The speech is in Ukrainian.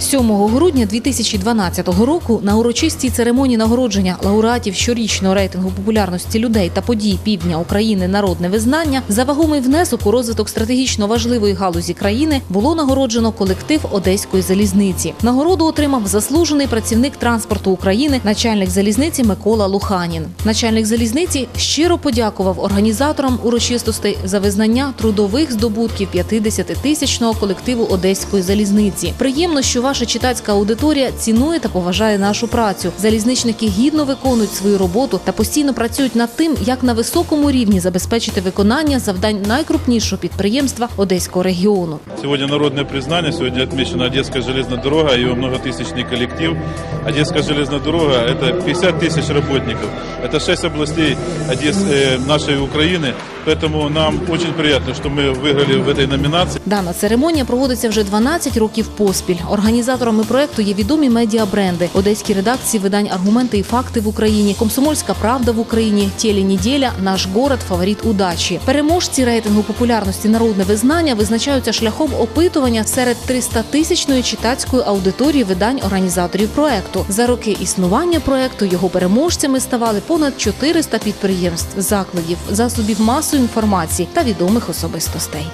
7 грудня 2012 року на урочистій церемонії нагородження лауреатів щорічного рейтингу популярності людей та подій півдня України народне визнання за вагомий внесок у розвиток стратегічно важливої галузі країни було нагороджено колектив Одеської залізниці. Нагороду отримав заслужений працівник транспорту України, начальник залізниці Микола Луханін. Начальник залізниці щиро подякував організаторам урочистостей за визнання трудових здобутків 50-тисячного колективу Одеської залізниці. Приємно, що ваша читацька аудиторія цінує та поважає нашу працю. Залізничники гідно виконують свою роботу та постійно працюють над тим, як на високому рівні забезпечити виконання завдань найкрупнішого підприємства Одеського регіону. Сегодня народное признание, сегодня отмечена Одесская железная дорога, ее многотысячный коллектив. Одесская железная дорога – это 50 тысяч работников, это 6 областей Одесс, э, нашей Украины, поэтому нам очень приятно, что мы выиграли в этой номинации. Дана церемонія проводиться вже 12 років поспіль. Організаторами проекту є відомі медіабренди, одеські редакції видань аргументи і факти в Україні, Комсомольська правда в Україні, Тілі неділя, наш город, фаворит удачі. Переможці рейтингу популярності народне визнання визначаються шляхом опитування серед 300-тисячної читацької аудиторії видань організаторів проекту. За роки існування проекту його переможцями ставали понад 400 підприємств, закладів, засобів масової інформації та відомих особистостей.